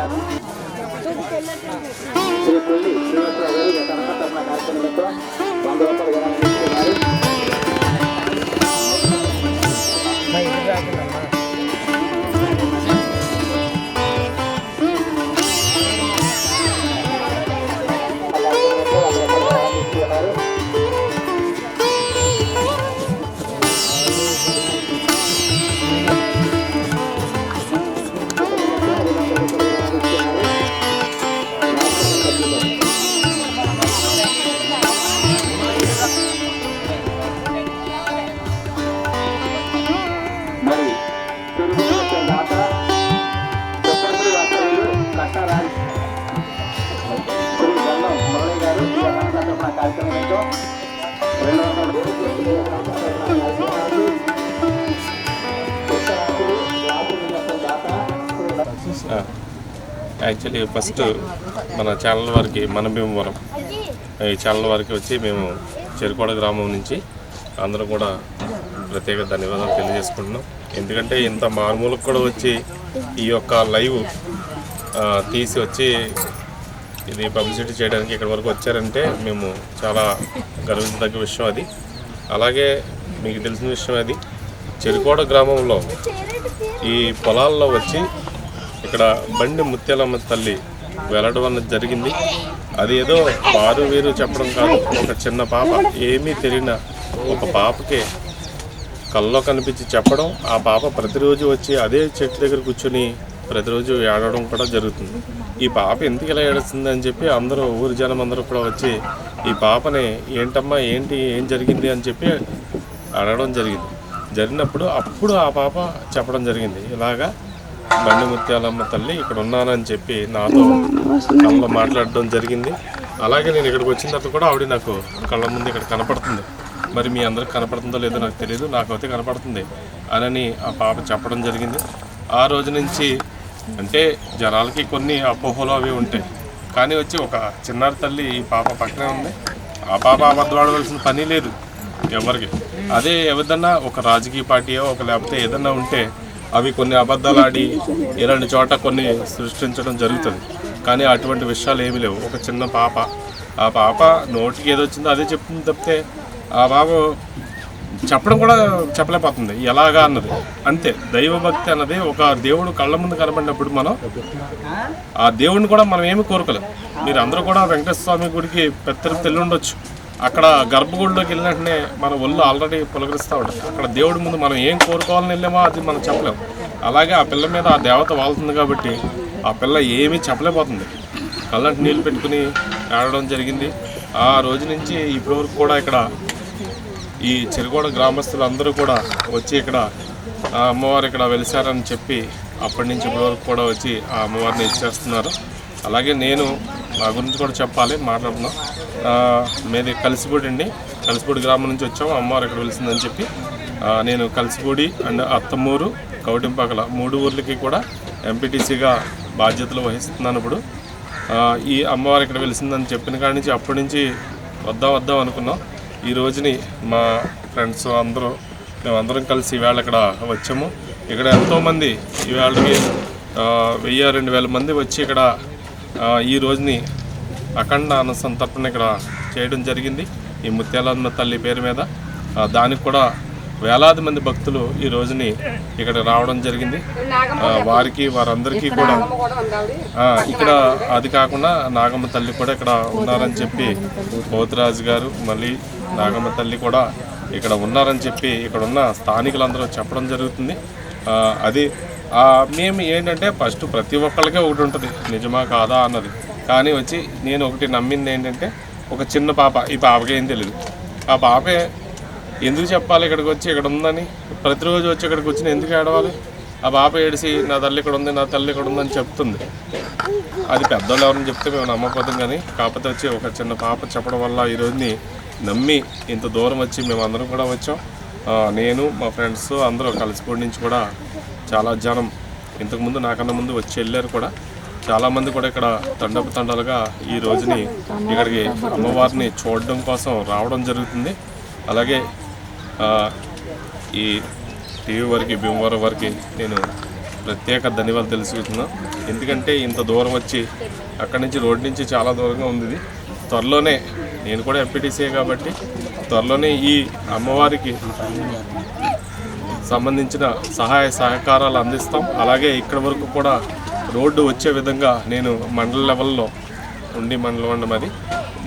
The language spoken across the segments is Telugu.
కార్యక్రమంలో శ్రీ కొల్లి శ్రీనివాసరావు గారు ఈ యొక్క యాక్చువల్లీ ఫస్ట్ మన ఛానల్ వారికి మన భీమవరం ఈ ఛానల్ వారికి వచ్చి మేము చెరుకోడ గ్రామం నుంచి అందరం కూడా ప్రత్యేక ధన్యవాదాలు తెలియజేసుకుంటున్నాం. ఎందుకంటే ఇంత మారుమూలకు కూడా వచ్చి ఈ యొక్క లైవ్ తీసి వచ్చి ఇది పబ్లిసిటీ చేయడానికి ఇక్కడ వరకు వచ్చారంటే మేము చాలా గర్వించదగ్గ విషయం అది. అలాగే మీకు తెలిసిన విషయం అది చెరుకోడ గ్రామంలో ఈ పొలాల్లో వచ్చి ఇక్కడ బండి ముత్యాలమ్మ తల్లి వెళ్ళడం అన్నది జరిగింది. అది ఏదో వారు వీరు చెప్పడం కాదు ఒక చిన్న పాప. ఏమీ తెలియన ఒక పాపకి కల్లో కనిపించి చెప్పడం ఆ పాప ప్రతిరోజు వచ్చి అదే చెట్టు దగ్గర కూర్చొని ప్రతిరోజు ఏడవడం కూడా జరుగుతుంది. ఈ పాప ఎందుకు ఇలా ఏడుస్తుంది అని చెప్పి అందరూ ఊరి జనం అందరూ కూడా వచ్చి ఈ పాపని ఏంటమ్మా ఏంటి ఏం జరిగింది అని చెప్పి అడగడం జరిగింది. జరిగినప్పుడు అప్పుడు ఆ పాప చెప్పడం జరిగింది. ఇలాగా బండి ముత్యాలమ్మ తల్లి ఇక్కడ ఉన్నానని చెప్పి నాతో కళ్ళలో మాట్లాడడం జరిగింది. అలాగే నేను ఇక్కడికి వచ్చిన తర్వాత కూడా ఆవిడ నాకు కళ్ళ ముందు ఇక్కడ కనపడుతుంది. మరి మీ అందరికి కనపడుతుందో లేదో నాకు తెలియదు నాకు అయితే కనపడుతుంది అని ఆ పాప చెప్పడం జరిగింది. ఆ రోజు నుంచి అంటే జనాలకి కొన్ని అపోహలు అవి ఉంటాయి. కానీ వచ్చి ఒక చిన్నారి తల్లి ఈ పాప పక్కనే ఉంది. ఆ పాప అబద్ధం ఆడవలసిన పని లేదు ఎవరికి. అదే ఏదన్నా ఒక రాజకీయ పార్టీయో ఒక లేకపోతే ఏదన్నా ఉంటే అవి కొన్ని అబద్ధాలు ఆడి ఇలాంటి చోట కొన్ని సృష్టించడం జరుగుతుంది. కానీ అటువంటి విషయాలు ఏమీ లేవు. ఒక చిన్న పాప ఆ పాప నోటికి ఏదో వచ్చిందో అదే చెప్తుంది తప్పితే ఆ పాప చెప్పడం కూడా చెప్పలేకపోతుంది. ఎలాగా అన్నది. అంతే. దైవభక్తి అన్నది ఒక దేవుడు కళ్ళ ముందు కనబడినప్పుడు మనం ఆ దేవుడిని కూడా మనం ఏమి కోరుకోలేం. మీరు అందరూ కూడా వెంకటేశ్వర స్వామి గుడికి పెద్ద తెల్లుండొచ్చు. అక్కడ గర్భగుడిలోకి వెళ్ళినట్టునే మన ఒళ్ళు ఆల్రెడీ పులకరిస్తూ ఉంటుంది. అక్కడ దేవుడి ముందు మనం ఏం కోరుకోవాలని వెళ్ళామో అది మనం చెప్పలేం. అలాగే ఆ పిల్ల మీద ఆ దేవత వాళ్తుంది కాబట్టి ఆ పిల్ల ఏమీ చెప్పలేకపోతుంది. కళ్ళంటి నీళ్ళు పెట్టుకుని ఆడడం జరిగింది. ఆ రోజు నుంచి ఇప్పటి వరకు కూడా ఇక్కడ ఈ చిరుగోడ గ్రామస్తులు అందరూ కూడా వచ్చి ఇక్కడ ఆ అమ్మవారు ఇక్కడ వెలిసారని చెప్పి అప్పటి నుంచి ఇప్పటి వరకు కూడా వచ్చి ఆ అమ్మవారిని ఇచ్చేస్తున్నారు. అలాగే నేను నా గురించి కూడా చెప్పాలి మాట్లాడుతున్నాం. మీది కలిసిపూడి అండి. కలిసిపూడి గ్రామం నుంచి వచ్చాము. అమ్మవారు ఇక్కడ వెలిసిందని చెప్పి నేను కలిసిపూడి అండ్ అత్తమూరు కౌటింపకల మూడు ఊర్లకి కూడా ఎంపీటీసీగా బాధ్యతలు వహిస్తున్నాను ఇప్పుడు. ఈ అమ్మవారు ఇక్కడ వెలిసిందని చెప్పిన కాడి నుంచి అప్పటి నుంచి వద్దాం వద్దాం అనుకున్నాం. ఈ రోజుని మా ఫ్రెండ్స్ అందరూ మేమందరం కలిసి ఈవేళ ఇక్కడ వచ్చాము. ఇక్కడ ఎంతోమంది ఈవేళకి వెయ్యి రెండు వేల మంది వచ్చి ఇక్కడ ఈ రోజుని అఖండ అన్న సంతర్పణ ఇక్కడ చేయడం జరిగింది. ఈ ముత్యాలమ్మ తల్లి పేరు మీద. దానికి కూడా వేలాది మంది భక్తులు ఈ రోజుని ఇక్కడ రావడం జరిగింది. వారికి వారందరికీ కూడా ఇక్కడ అది కాకుండా నాగమ్మ తల్లి కూడా ఇక్కడ ఉన్నారని చెప్పి పోతురాజు గారు మళ్ళీ నాగమ్మ తల్లి కూడా ఇక్కడ ఉన్నారని చెప్పి ఇక్కడ ఉన్న స్థానికులందరూ చెప్పడం జరుగుతుంది. అది మేము ఏంటంటే ఫస్ట్ ప్రతి ఒక్కళ్ళకే ఒకటి ఉంటుంది. నిజమా కాదా అన్నది. కానీ వచ్చి నేను ఒకటి నమ్మింది ఏంటంటే ఒక చిన్న పాప ఈ పాపకి ఏం తెలియదు ఆ పాపే ఎందుకు చెప్పాలి ఇక్కడికి వచ్చి? ఇక్కడ ఉందని ప్రతిరోజు వచ్చి ఇక్కడికి వచ్చిన ఎందుకు ఏడవాలి? ఆ పాప ఏడిసి నా తల్లి ఇక్కడ ఉంది నా తల్లి ఇక్కడ ఉందని చెప్తుంది. అది పెద్దోళ్ళు ఎవరని చెప్తే మేము నమ్మకపోతాం కానీ కాకపోతే వచ్చి ఒక చిన్న పాప చెప్పడం వల్ల ఈ రోజుని నమ్మి ఇంత దూరం వచ్చి మేము అందరం కూడా వచ్చాం. నేను మా ఫ్రెండ్స్ అందరూ కలిసిపోయి నుంచి కూడా చాలా జనం. ఇంతకుముందు నాకన్నా ముందు వచ్చి వెళ్ళారు కూడా. చాలామంది కూడా ఇక్కడ తండపు తండాలుగా ఈ రోజుని ఇక్కడికి అమ్మవారిని చూడడం కోసం రావడం జరుగుతుంది. అలాగే ఈ టీవీ వారికి భీమవరం వారికి నేను ప్రత్యేక ధన్యవాదాలు తెలుసుకుంటున్నాను ఎందుకంటే ఇంత దూరం వచ్చి అక్కడి నుంచి రోడ్ నుంచి చాలా దూరంగా ఉంది ఇది. త్వరలోనే నేను కూడా ఎంపీటీసీ కాబట్టి త్వరలోనే ఈ అమ్మవారికి సంబంధించిన సహాయ సహకారాలు అందిస్తాం. అలాగే ఇక్కడ వరకు కూడా రోడ్డు వచ్చే విధంగా నేను మండల లెవెల్లో ఉండి మండలం అండి మాది.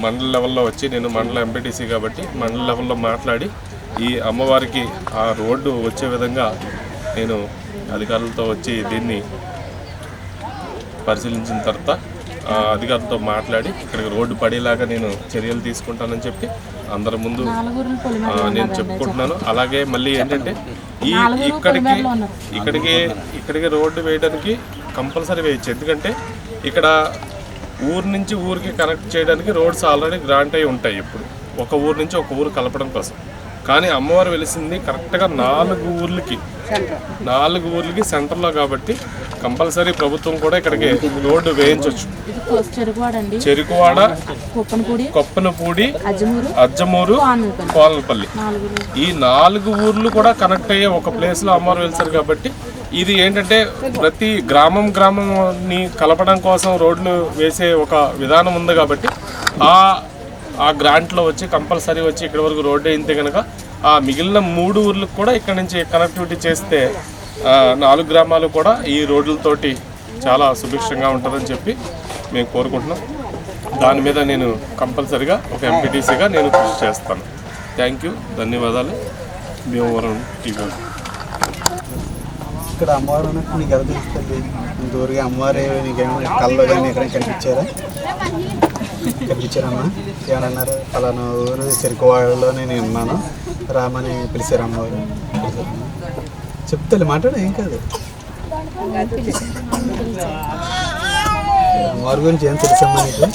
మండల లెవెల్లో వచ్చి నేను మండల ఎంపీటీసీ కాబట్టి మండల లెవెల్లో మాట్లాడి ఈ అమ్మవారికి ఆ రోడ్డు వచ్చే విధంగా నేను అధికారులతో వచ్చి దీన్ని పరిశీలించిన తర్వాత ఆ అధికారులతో మాట్లాడి ఇక్కడికి రోడ్డు పడేలాగా నేను చర్యలు తీసుకుంటానని చెప్పి అందరి ముందు నేను చెప్పుకుంటున్నాను. అలాగే మళ్ళీ ఏంటంటే ఈ ఇక్కడికి ఇక్కడికి ఇక్కడికి రోడ్డు వేయడానికి కంపల్సరీ వేయచ్చు. ఎందుకంటే ఇక్కడ ఊరు నుంచి ఊరికి కనెక్ట్ చేయడానికి రోడ్స్ ఆల్రెడీ గ్రాంట్ అయి ఉంటాయి ఇప్పుడు. ఒక ఊరు నుంచి ఒక ఊరు కలపడం కోసం. కానీ అమ్మవారు వెలిసింది కరెక్ట్గా నాలుగు ఊర్లకి. నాలుగు ఊర్లకి సెంటర్లో కాబట్టి కంపల్సరీ ప్రభుత్వం కూడా ఇక్కడికి రోడ్డు వేయించవచ్చు చెరుకువాడ కుప్పనపూడి అజ్జమూరు నాలుగు ఈ నాలుగు ఊర్లు కూడా కనెక్ట్ అయ్యే ఒక ప్లేస్లో అమ్మవారు వెళ్తారు కాబట్టి ఇది ఏంటంటే ప్రతి గ్రామం గ్రామంని కలపడం కోసం రోడ్లు వేసే ఒక విధానం ఉంది కాబట్టి ఆ ఆ గ్రాంట్లో వచ్చి కంపల్సరీ వచ్చి ఇక్కడ వరకు రోడ్డు అయితే కనుక ఆ మిగిలిన మూడు ఊర్లకు కూడా ఇక్కడ నుంచి కనెక్టివిటీ చేస్తే నాలుగు గ్రామాలు కూడా ఈ రోడ్లతోటి చాలా సుభిక్షంగా ఉంటుందని చెప్పి మేము కోరుకుంటున్నాం. దాని మీద నేను కంపల్సరిగా ఒక ఎంపీటీసీగా నేను కృషి చేస్తాను. థ్యాంక్ యూ ధన్యవాదాలు. భీమవరం టీవీ. ఇక్కడ అమ్మవారు అన్నట్టు నీకు ఎలా తెలుస్తుంది? దూరంగా అమ్మవారు నీకేమైనా కళ్ళు కానీ ఎక్కడైనా కనిపించారా? పిలిచారమ్మా ఏమన్నారు ఫలానా ఊరు చెరుకువాడలో నేను ఉన్నాను. రామని పిలిచారమ్మ వారు చెప్తాను మాట్లాడు ఏం కాదు. అమ్మవారి గురించి ఏం తెలుసమ్మా నీకు?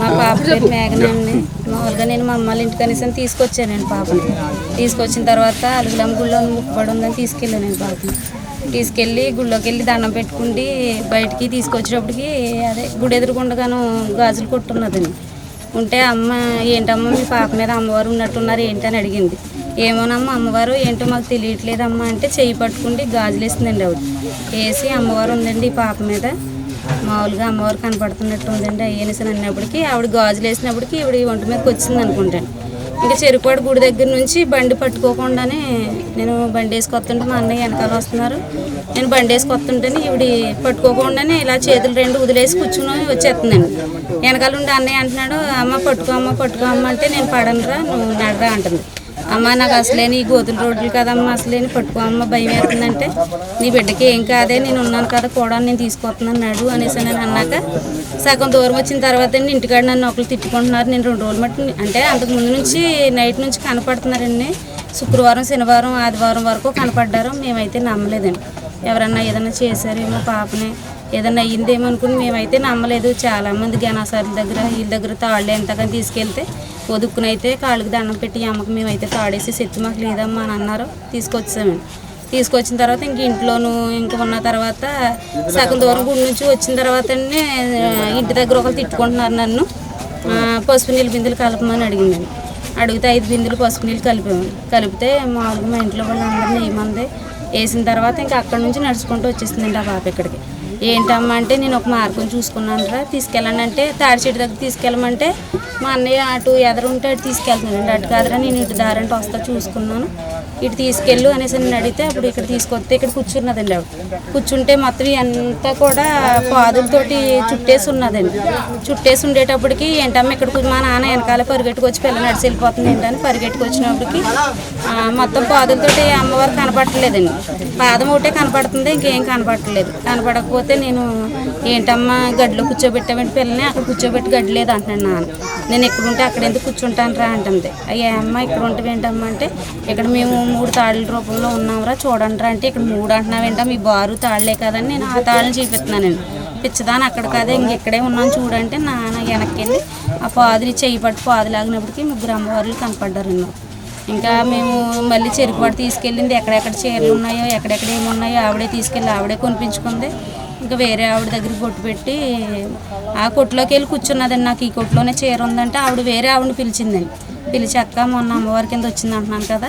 మా పాప పేరు మామూలుగా నేను మా అమ్మాళ్ళ ఇంటి కనీసం తీసుకొచ్చానండి పాపని. తీసుకొచ్చిన తర్వాత అలుగులమ్మ గుళ్ళో ముక్కుబడి ఉందని తీసుకెళ్ళానండి పాపని. తీసుకెళ్ళి గుళ్ళోకి వెళ్ళి దండం పెట్టుకుండి బయటికి తీసుకొచ్చేటప్పటికి అదే గుడి ఎదురుకుండగాను గాజులు కొట్టున్నదండి. ఉంటే అమ్మ ఏంటమ్మా మీ పాప మీద అమ్మవారు ఉన్నట్టున్నారు ఏంటి? అని అడిగింది. ఏమోనమ్మా అమ్మవారు ఏంటో మాకు తెలియట్లేదమ్మా అంటే చేయి పట్టుకుండి గాజులు వేసిందండి ఆవిడ. వేసి అమ్మవారు ఉందండి ఈ పాప మీద. మామూలుగా అమ్మవారు కనపడుతున్నట్టు ఉందండి అయ్యేసి అన్నప్పటికీ ఆవిడ గాజులు వేసినప్పటికీ ఈవిడ ఒంటి మీదకి వచ్చింది అనుకుంటాను ఇంకా చెరుకువాడ గుడి దగ్గర నుంచి బండి పట్టుకోకుండానే నేను బండి వేసుకొస్తుంటే మా అన్నయ్య వెనకాల వస్తున్నారు. నేను బండి వేసుకొస్తుంటేనే ఇవిడి పట్టుకోకుండానే ఇలా చేతులు రెండు వదిలేసి కూర్చుని వచ్చేస్తుందండి వెనకాల ఉండి అన్నయ్య అంటున్నాడు అమ్మ పట్టుకో అమ్మ పట్టుకో అమ్మ అంటే నేను పడనురా నువ్వు నడరా అంటుంది. అమ్మ నాకు అసలేని ఈ గోతుల రోడ్లు కదమ్మా అసలేని పట్టుకో అమ్మ భయం వేస్తుందంటే నీ బిడ్డకి ఏం కాదే నేను ఉన్నాను కదా కూడా నేను తీసుకొస్తున్నాడు అనేసి నేను అన్నాక సగం దూరం వచ్చిన తర్వాత అండి ఇంటికాడ నన్ను ఒకరు తిట్టుకుంటున్నారు నేను రెండు రోజులు మట్టి అంటే అంతకు ముందు నుంచి నైట్ నుంచి కనపడుతున్నారండి. శుక్రవారం శనివారం ఆదివారం వరకు కనపడ్డారు మేమైతే నమ్మలేదండి. ఎవరన్నా ఏదైనా చేశారేమో పాపనే ఏదైనా అయ్యిందేమో అనుకుని మేమైతే నమ్మలేదు. చాలామంది గణాసార్ల దగ్గర వీళ్ళ దగ్గర తాళ్ళు ఎంతగాని తీసుకెళ్తే ఒదుక్కునైతే అయితే కాళ్ళకి దండం పెట్టి అమ్మకి మేమైతే తాడేసి శక్తి మాకు లేదమ్మా అని అన్నారు. తీసుకొచ్చామండి తీసుకొచ్చిన తర్వాత ఇంక ఇంట్లోనూ ఇంకా ఉన్న తర్వాత సగం దూరం గుడి నుంచి వచ్చిన తర్వాత ఇంటి దగ్గర ఒకరు తిట్టుకుంటున్నారు నన్ను. పసుపు నీళ్ళు బిందులు కలపమని అడిగిందండి. అడిగితే ఐదు బిందులు పసుపు నీళ్ళు కలిపాము. కలిపితే మామూలుగా మా ఇంట్లో వాళ్ళందరినీ ఏమంది వేసిన తర్వాత ఇంకా అక్కడి నుంచి నడుచుకుంటూ వచ్చేసిందండి ఆ పాప ఇక్కడికి. ఏంటమ్మా అంటే నేను ఒక మార్గం చూసుకున్నాను రా. తీసుకెళ్ళండి అంటే తాడి చెట్టు దగ్గర తీసుకెళ్ళమంటే మా అన్నయ్య అటు ఎదరుంటే అటు తీసుకెళ్తున్నాడు అటు కాదురా నేను ఇటు దారంటే వస్తా చూసుకున్నాను. ఇటు తీసుకెళ్ళు అనేసి నేను అడిగితే అప్పుడు ఇక్కడ తీసుకొస్తే ఇక్కడ కూర్చున్నదండి ఆవిడ. కూర్చుంటే మొత్తం అంతా కూడా పాదులతోటి చుట్టేసి ఉన్నదండి. చుట్టేసి ఉండేటప్పటికి ఏంటమ్మా ఇక్కడ మా నాన్న వెనకాల పరిగెట్టుకొచ్చి పిల్ల నడిచి వెళ్ళిపోతుంది ఏంటని పరిగెట్టుకొచ్చినప్పటికి మొత్తం పాదులతోటి అమ్మవారు కనపడట్లేదండి. పాదం ఒకటే కనపడుతుంది ఇంకేం కనపడట్లేదు. కనపడకపోతే నేను ఏంటమ్మా గడ్డిలో కూర్చోబెట్టామంటే పిల్లని? అక్కడ కూర్చోబెట్టి గడ్డలేదు అంటున్నాను నాన్న. నేను ఎక్కడుంటే అక్కడ ఎందుకు కూర్చుంటాను రా అంటుంది. అయ్యా అమ్మ ఇక్కడ ఉంటుంది ఏంటమ్మా అంటే ఇక్కడ మేము మూడు తాళ్ళ రూపంలో ఉన్నాంరా చూడండి రా అంటే ఇక్కడ మూడు అంటున్నావేంటా మీ బారు తాళ్ళే కదని నేను ఆ తాళ్ళని చూపిస్తున్నానండి. పిచ్చదాని అక్కడ కాదే ఇంకెక్కడే ఉన్నాను చూడంటే నాన్న వెనక్కి వెళ్ళి ఆ పాదుని చెయ్యి పట్టు పాదు లాగినప్పటికీ ముగ్గురు అమ్మవార్లు కనపడ్డారు ఇంకా మేము మళ్ళీ చెరుకుపాటు తీసుకెళ్ళింది ఎక్కడెక్కడ చీరలు ఉన్నాయో ఎక్కడెక్కడ ఏమి ఉన్నాయో ఆవిడే తీసుకెళ్ళి ఆవిడే కొనిపించుకుంది. ఇంకా వేరే ఆవిడ దగ్గర కొట్టు పెట్టి ఆ కొట్టులోకి వెళ్ళి కూర్చున్నదండి నాకు. ఈ కొట్టులోనే చీర ఉందంటే ఆవిడ వేరే ఆవిడని పిలిచిందండి. పిలిచి అక్క మొన్న అమ్మవారి కింద వచ్చింది అంటున్నాను కదా.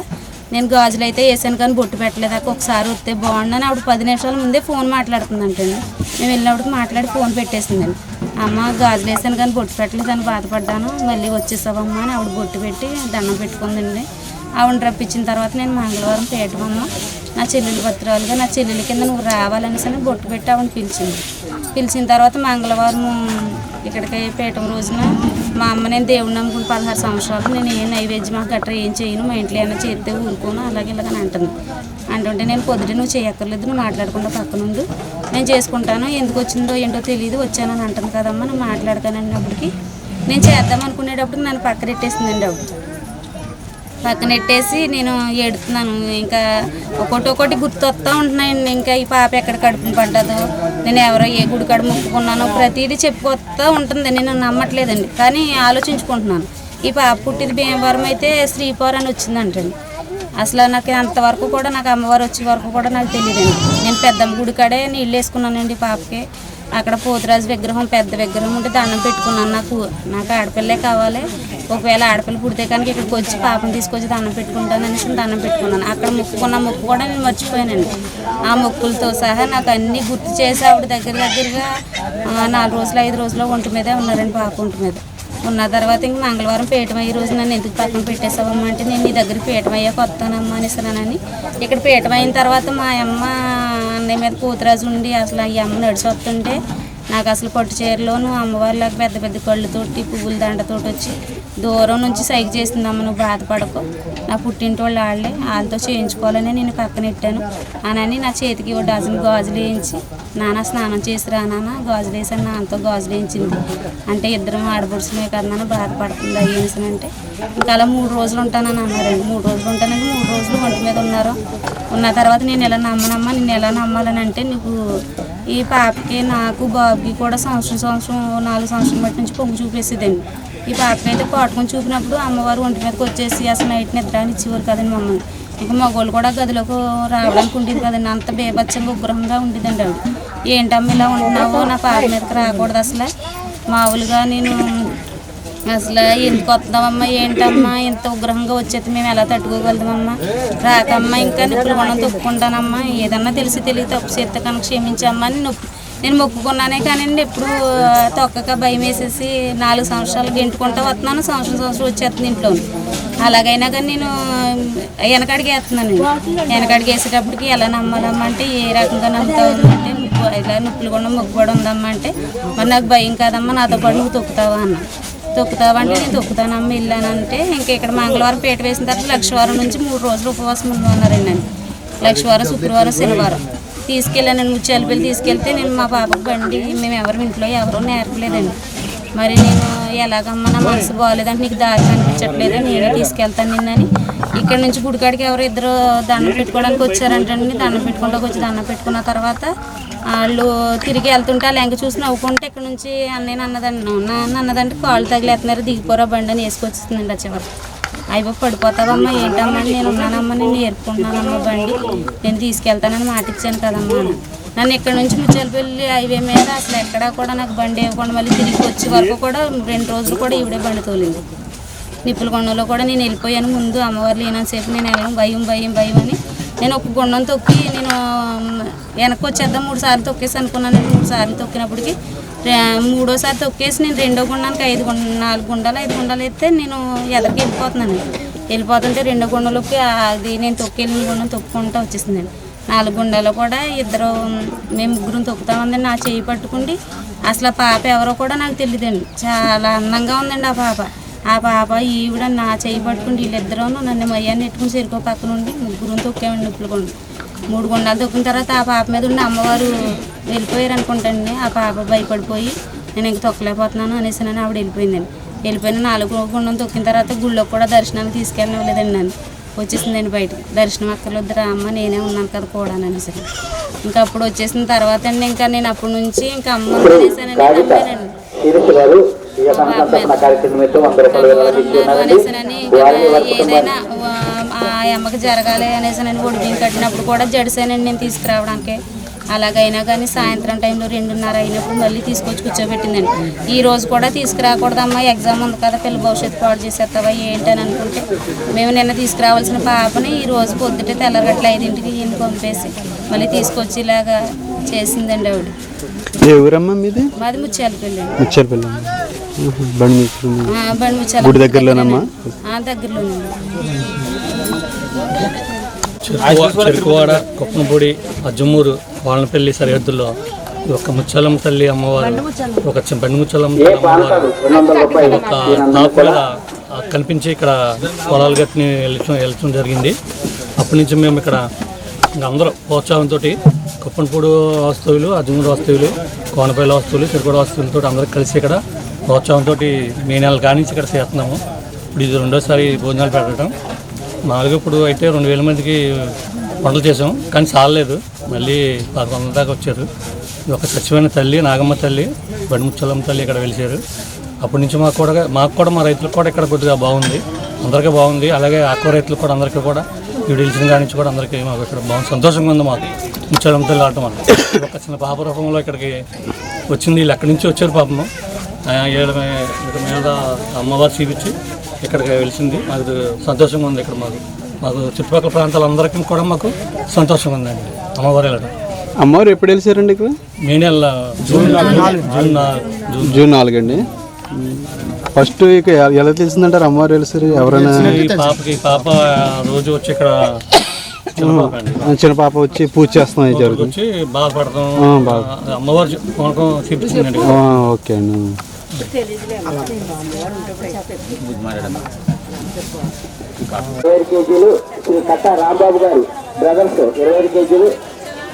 నేను గాజులు అయితే వేసాను కానీ బొట్టు పెట్టలేదు. అక్క ఒకసారి వస్తే బాగుండని ఆవిడ పది నిమిషాల ముందే ఫోన్ మాట్లాడుతుందంటండి. మేము వెళ్ళినప్పుడు మాట్లాడి ఫోన్ పెట్టేసిందండి. అమ్మ గాజులు వేసాను కానీ బొట్టు పెట్టలేదు అని బాధపడ్డాను. మళ్ళీ వచ్చేసావమ్మా అని ఆవిడ బొట్టు పెట్టి దండం పెట్టుకుందండి. ఆవిడ రప్పించిన తర్వాత నేను మంగళవారం పేటమమ్మ. నా చెల్లెలు భద్రాలుగా నా చెల్లెల కింద నువ్వు రావాలనేసి అని బొట్టు పెట్టి ఆవిడ పిలిచింది. పిలిచిన తర్వాత మంగళవారం ఇక్కడికి పీఠం రోజున మా అమ్మ నేను దేవుడిని నమ్ముకుని పదహారు సంవత్సరాలు నేను ఏ నైవేద్యం గట్రా ఏం చేయను మా ఇంట్లో ఏమైనా చేస్తే ఊరుకోను అలాగే ఇలాగని అంటుంది. అంటుంటే నేను పొద్దుట నువ్వు చేయక్కర్లేదు నువ్వు మాట్లాడకుండా పక్కనుండు నేను చేసుకుంటాను ఎందుకు వచ్చిందో ఏంటో తెలియదు వచ్చానని అంటుంది కదమ్మా నువ్వు మాట్లాడతానన్నప్పటికీ నేను చేద్దాం అనుకునేటప్పుడు నన్ను పక్కనెట్టేసిందండి అప్పుడు పక్కనెట్టేసి నేను ఏడుతున్నాను. ఇంకా ఒకటి ఒకటి గుర్తొస్తూ ఉంటున్నాయండి. ఇంకా ఈ పాప ఎక్కడ కడుపు పడ్డదు నేను ఎవరో ఏ గుడి కడ మొక్కుకున్నానో ప్రతిదీ చెప్పుకొస్తూ ఉంటుంది. నేను నమ్మట్లేదండి. కానీ ఆలోచించుకుంటున్నాను. ఈ పాప పుట్టిది భీమవరం అయితే శ్రీపవర్ అని వచ్చిందంటండి. అసలు నాకు అంతవరకు కూడా నాకు అమ్మవారు వచ్చే వరకు కూడా నాకు తెలియదండి. నేను పెద్దమ్మ గుడి కాడే నీళ్ళు వేసుకున్నానండి పాపకి. అక్కడ పోతురాజు విగ్రహం పెద్ద విగ్రహం ఉంటే దండం పెట్టుకున్నాను. నాకు నాకు ఆడపిల్లే కావాలి. ఒకవేళ ఆడపిల్ల పుడితే కనుక ఇక్కడికి వచ్చి పాపను తీసుకొచ్చి దండం పెట్టుకుంటాను అనేసి దండం పెట్టుకున్నాను. అక్కడ మొక్కుకున్న మొక్కు కూడా నేను మర్చిపోయానండి. ఆ మొక్కులతో సహా నాకు అన్నీ గుర్తు చేసి ఆవిడ దగ్గర దగ్గరగా నాలుగు రోజులు ఐదు రోజులు ఒంటి మీదే ఉన్నారండి పాప ఒంటి మీద. ఉన్న తర్వాత ఇంక మంగళవారం పీఠం అయ్యే రోజు నన్ను ఎందుకు పక్కన పెట్టేసావమ్మా అంటే నేను నీ దగ్గర పీఠం అయ్యాక వస్తానమ్మా అనేసానని ఇక్కడ పీఠం అయిన తర్వాత మా అమ్మ అన్నయ్య మీద కూతురాజు ఉండి అసలు ఈ అమ్మ నడిచి వస్తుంటే నాకు అసలు పట్టు చీరలోను అమ్మవారిలాగా పెద్ద పెద్ద కళ్ళుతోటి పువ్వుల దండతోటి వచ్చి దూరం నుంచి సైకి చేసిందమ్మ నువ్వు బాధపడకు. నా పుట్టింటి వాళ్ళు వాళ్ళే వాళ్ళతో చేయించుకోవాలని నేను పక్కన పెట్టాను అనని నా చేతికి ఓ డజన్ గాజులు వేయించి నాన్న స్నానం చేసి రా నాన్న గాజులు వేసాను నాన్నతో గాజులు వేయించింది. అంటే ఇద్దరం ఆడపడుచుమే కదా నాన్న బాధపడుతుంది అయ్యేసానంటే ఇంకా అలా మూడు రోజులు ఉంటానని అన్నారండి మూడు రోజులు ఉంటానని మూడు రోజులు ఒంటి మీద ఉన్నారు. ఉన్న తర్వాత నేను ఎలా నమ్మనమ్మా నేను ఎలా నమ్మాలని అంటే నీకు ఈ పాపకి నాకు బాబుకి కూడా సంవత్సరం సంవత్సరం నాలుగు సంవత్సరం బట్టి నుంచి పొంగు చూపేసేదండి. ఈ పాపకి అయితే పాటుకొని చూపినప్పుడు అమ్మవారు ఒంటి మీదకి వచ్చేసి అసలు నైట్ నిద్రని ఇచ్చేవారు కదండి మమ్మల్ని. ఇంకా మగవాళ్ళు కూడా గదిలోకి రావడానికి ఉండేది కదండి. అంత బేభత్సంగా ఉగ్రహంగా ఉండేదండి ఆవిడ. ఏంటమ్మా ఇలా ఉంటున్నావో? నా పాప మీదకి రాకూడదు అసలు. మామూలుగా నేను అసలు ఎందుకు వస్తున్నామమ్మా ఏంటమ్మా? ఇంత ఉగ్రహంగా వచ్చేది మేము ఎలా తట్టుకోగలుగుతామమ్మా? రాకమ్మా ఇంకా నొప్పులు కొనం తొక్కుకుంటానమ్మా. ఏదన్నా తెలిసి తెలియదు తప్పు చేస్తే కనుక క్షమించమ్మా అని నొప్పి నేను మొక్కుకున్నానే కానీ ఎప్పుడు తొక్కక భయం వేసేసి నాలుగు సంవత్సరాలు గెంటుకుంటూ వస్తున్నాను. సంవత్సరం సంవత్సరం వచ్చేస్తుంది ఇంట్లో. అలాగైనా కానీ నేను వెనకడికి వేస్తున్నాను వెనకడికి వేసేటప్పటికి ఎలా నమ్మాలమ్మా అంటే ఏ రకంగా నమ్ముతావు అంటే ఇలా నొప్పులు కూడా మొక్కుబడి ఉందమ్మా అంటే మరి నాకు భయం కాదమ్మా నాతో పాటు నువ్వు తొక్కుతావా అన్నా. తొక్కుతావంటే నేను తొక్కుతానమ్మ వెళ్ళానంటే ఇంకా ఇక్కడ మంగళవారం పీట వేసిన తర్వాత లక్షవారం నుంచి మూడు రోజులు ఉపవాసం ఉన్నారండి నేను లక్షవారం శుక్రవారం శనివారం. తీసుకెళ్ళాను నేను ముత్యాలపల్లి తీసుకెళ్తే నేను మా పాపకు బండి మేము ఎవరు ఇంట్లో ఎవరూ నేర్పలేదండి. మరి నేను ఎలాగమ్మా నా మనసు బాగోలేదంటే నీకు దారి కనిపించట్లేదు నేనే తీసుకెళ్తాను నిన్నని. ఇక్కడ నుంచి గుడికాడికి ఎవరు ఇద్దరు దండం పెట్టుకోవడానికి వచ్చారంటండి దండం పెట్టుకోవడానికి వచ్చి దండం పెట్టుకున్న తర్వాత వాళ్ళు తిరిగి వెళ్తుంటే వాళ్ళు ఎంక చూసి నవ్వుకుంటే ఇక్కడ నుంచి అన్నయ్య అన్నదండి నాన్న అన్నదంటే కాళ్ళు తగిలేస్తున్నారు దిగిపోరా బండి అని వేసుకొచ్చిందండి ఆ చివరి అయిపో పడిపోతావమ్మా ఏంటమ్మా అని నేను ఉన్నానమ్మా నేను నేర్పుకుంటున్నానమ్మా బండి నేను తీసుకెళ్తానని మాట ఇచ్చాను కదమ్మా నన్ను ఇక్కడ నుంచి ముచ్చలపల్లి హైవే మీద అసలు ఎక్కడా కూడా నాకు బండి ఇవ్వకుండా మళ్ళీ తిరిగి వచ్చే వరకు కూడా రెండు రోజులు కూడా ఇవిడే బండి తోలింది. నిప్పుల కొండలో కూడా నేను వెళ్ళిపోయాను. ముందు అమ్మవారు లేనంతసేపు నేను వెళ్ళను. భయం భయం భయం అని నేను ఒక గుండం తొక్కి నేను వెనక్కి వచ్చేద్దాం మూడు సార్లు తొక్కేసి అనుకున్నాను. మూడు సార్లు తొక్కినప్పటికి మూడోసారి తొక్కేసి నేను రెండో గుండానికి ఐదు గుండ నాలుగు గుండాలు ఐదు గుండాలు ఎత్తే నేను ఎదరికి వెళ్ళిపోతున్నాను. వెళ్ళిపోతుంటే రెండో గుండలోకి అది నేను తొక్కెళ్ళిన గుండం తొక్కుకుంటూ వచ్చేసిందండి నాలుగు గుండాలు కూడా ఇద్దరు మేము ముగ్గురం తొక్కుతామందండి నా చేయి పట్టుకుండి అసలు ఆ పాప ఎవరో కూడా నాకు తెలియదండి చాలా అందంగా ఉందండి ఆ పాప. ఆ పాప ఈవిడ నా చేయి పట్టుకుని వీళ్ళిద్దరూ నన్ను మయ్యాన్ని ఎట్టుకుని చెరుకో పక్కన ఉండి ముగ్గురం తొక్కామండి నిప్పులు కొండ మూడు గుండాలు తొక్కిన తర్వాత ఆ పాప మీద ఉండి అమ్మవారు వెళ్ళిపోయారు అనుకుంటాండి ఆ పాప భయపడిపోయి నేను ఇంక తొక్కలేకపోతున్నాను అనేసి అని ఆవిడ వెళ్ళిపోయిందండి. వెళ్ళిపోయిన నాలుగు గుండం తొక్కిన తర్వాత గుళ్ళోకి కూడా దర్శనానికి తీసుకెళ్ళలేదండి నన్ను. వచ్చేసిందండి బయటకు. దర్శనం అక్కర్లేదు రా అమ్మ నేనే ఉన్నాను కదా కూడా అనేసి. ఇంకా అప్పుడు వచ్చేసిన తర్వాత అండి ఇంకా నేను అప్పటి నుంచి ఇంకా అమ్మ అనేసానండి నమ్మానండి ఏదైనా ఆ ఆ అమ్మకి జరగాలి. అనేసి నేను ఒడి బియ్యం కట్టినప్పుడు కూడా జడిసానండి నేను తీసుకురావడానికి. అలాగైనా కానీ సాయంత్రం టైంలో రెండున్నర అయినప్పుడు మళ్ళీ తీసుకొచ్చి కూర్చోబెట్టిందండి ఈ రోజు కూడా తీసుకురాకూడదమ్మా. ఎగ్జామ్ ఉంది కదా పిల్ల భవిష్యత్తు పాడు చేసేస్తావా ఏంటి అని అనుకుంటే. మేము నిన్న తీసుకురావాల్సిన పాపని ఈ రోజు పొద్దుటే తెల్లరగట్ల ఐదింటికి ఈయన పంపేసి మళ్ళీ తీసుకొచ్చి ఇలాగా చేసిందండి ఆవిడ. ఏ ఊరమ్మా మీది? మాది ముత్యాలపల్లి గుడి దగ్గరలోనమ్మా? చెరుకువాడ కుప్పనపూడి అజ్జమూరు వాలనపల్లి సరిహద్దుల్లో ఈ ఒక ముచ్చలం తల్లి అమ్మవారు ఒక బండి ముచ్చలం తల్లి అమ్మవారు ఒక కనిపించి ఇక్కడ పొలాలు గట్టిని వెళ్ళటం వెళ్ళటం జరిగింది. అప్పటి నుంచి మేము ఇక్కడ ఇంకా అందరూ ప్రోత్సాహంతో కుప్పనపూడి వాస్తవులు అజ్జమూరు వాస్తవులు కోనపల్లి వాస్తవులు చెరుకుడ వాస్తవులతో అందరూ కలిసి ఇక్కడ ప్రోత్సాహంతో మే నెల కానించి ఇక్కడ చేస్తున్నాము. ఇప్పుడు ఇది రెండోసారి భోజనాలు పెట్టడం. మామూలుగా ఇప్పుడు అయితే రెండు వేల మందికి వంటలు చేసాం. కానీ చాలలేదు మళ్ళీ పదకొండు దాకా వచ్చారు. ఇది ఒక చచ్చిపోయిన తల్లి నాగమ్మ తల్లి బడిముచ్చలమ్మ తల్లి ఇక్కడ వెలిచారు అప్పటి నుంచి మాకు కూడా మాకు కూడా మా రైతులకు కూడా ఇక్కడ కొద్దిగా బాగుంది. అందరికీ బాగుంది. అలాగే ఆకువ రైతులకు కూడా అందరికీ కూడా వీడు గెలిచిన కాడి నుంచి కూడా అందరికీ మాకు ఇక్కడ బాగుంది. సంతోషంగా ఉంది మాకు. ముచ్చలమ్మ తల్లి ఆడటం వల్ల. ఒక చిన్న పాప రూపంలో ఇక్కడికి వచ్చింది. వీళ్ళు ఎక్కడి నుంచి వచ్చారు పాపము. ఇక్కడ మీద అమ్మవారు చూపించి ఇక్కడికి వెలిసింది. మాకు సంతోషంగా ఉంది ఇక్కడ మాకు. మాకు చుట్టుపక్కల ప్రాంతాలందరికీ కూడా మాకు సంతోషంగా ఉందండి అమ్మవారు వెళ్ళడం అమ్మవారు ఎప్పుడు వెలిసారండి ఇక్కడ? మే నెల జూన్ జూన్ జూన్ జూన్ నాలుగు అండి ఫస్ట్ ఇక ఎలా తెలిసిందంటారు అమ్మవారు వెలిసారు? ఎవరైనా పాపకి పాప రోజు వచ్చి ఇక్కడ చిన్న పాప వచ్చి పూజ చేస్తాం జరుగుతుంది. వచ్చి బాధపడతాం. అమ్మవారు ఓకే అండి. కేజీలు శ్రీ కట్ట రాంబాబు గారు బ్రదర్స్ ఇరవై ఐదు కేజీలు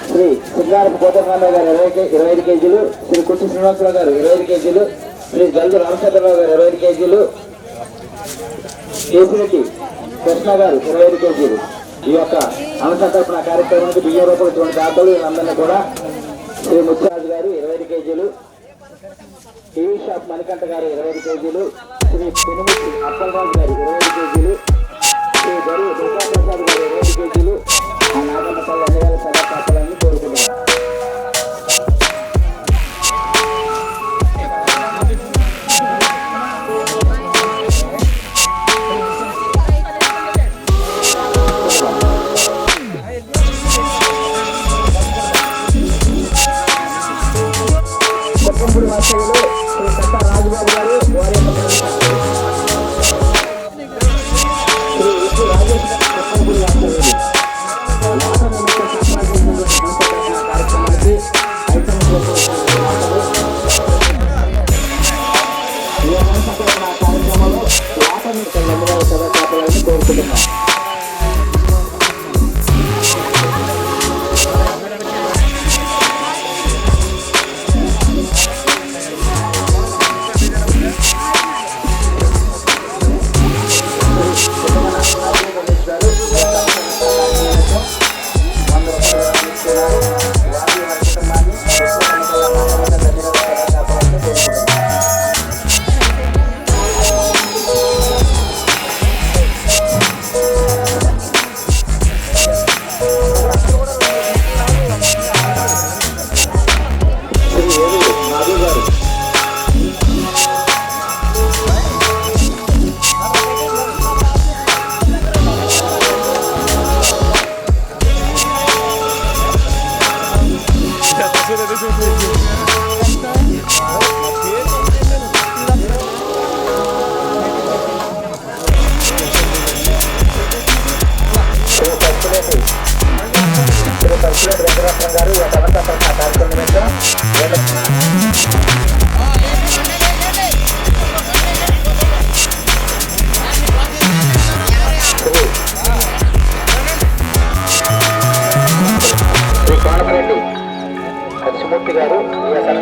శ్రీ సింగారపు కోటరామయ్య గారు ఇరవై ఇరవై ఐదు కేజీలు శ్రీ కుట్టి శ్రీనివాసరావు గారు ఇరవై ఐదు కేజీలు శ్రీ జల్దు రామచంద్రరావు గారు ఇరవై ఐదు కేజీలు కేసిరెడ్డి కృష్ణ గారు ఇరవై ఐదు కేజీలు. ఈ యొక్క అన్నసంతర్పణ కార్యక్రమానికి బియ్యం రూపాయలు దాతలు వీళ్ళందరినీ కూడా శ్రీ ముత్యాజు గారు ఇరవై ఐదు కేజీలు టీవీ షాప్ మణికంఠ గారు ఇరవై ఐదు కేజీలు శ్రీ పెనుముచ్చి అప్పలరాజు గారు ఇరవై ఐదు కేజీలు శ్రీ గరు దుర్గాప్రసాద్ గారు ఇరవై ఐదు కేజీలు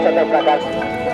శ్రీ కోనపరెడ్డి